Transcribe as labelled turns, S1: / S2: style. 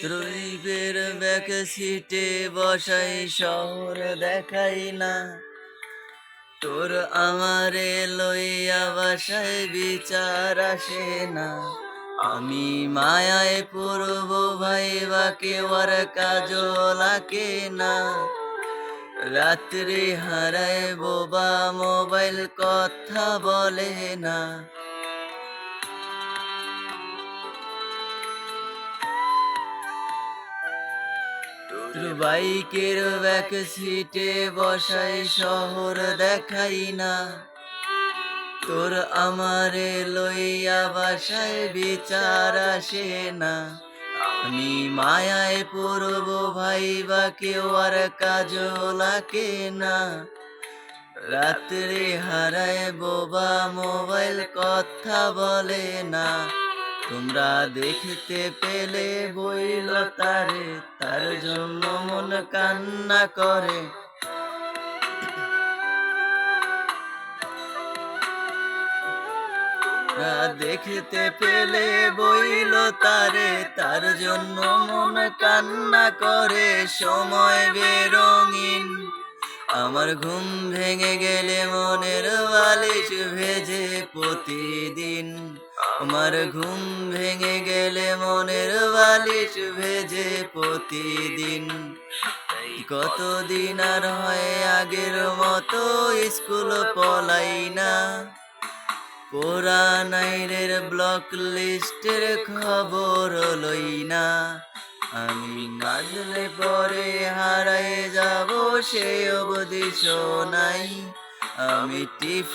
S1: ত্রৈবের back সিটে বসাই শহর দেখাই না। তোর আমারে লইয়া বাসায় বিচার আসে না। আমি মায়ায় পড়ব ভাই বা কেউ আর কাজলাকে না। রাত্রি হারায় বোবা মোবাইল কথা বলে না। বাইকের ব্যাক সিটে বসাই শহর দেখাই না। তোর আমারে লইয়া বাসায় বিচার আসে না। আমি মায়ায় পড়ব ভাই, বা কেউ আর কাজ লাগে না। রাত্রে হারায় বোবা মোবাইল কথা বলে না। তোমরা দেখতে পেলে বইল তারে তার জন্য মন কান্না করে। দেখতে পেলে বইল তারে, তার জন্য মন কান্না করে। সময় বেরঙিন, আমার ঘুম ভেঙে গেলে মনের বালিশ ভেজে প্রতিদিন। আমার ঘুম ভেঙে গেলে মনের বালিশ ভেজে প্রতিদিন। কতদিন আর হয় আগের মতো স্কুল পলাই না। পুরানাইরের ব্লক লিস্টের খবর লই না। আমি নাচলে পরে হারাই যাব সে অবধি নাই আমি টিফি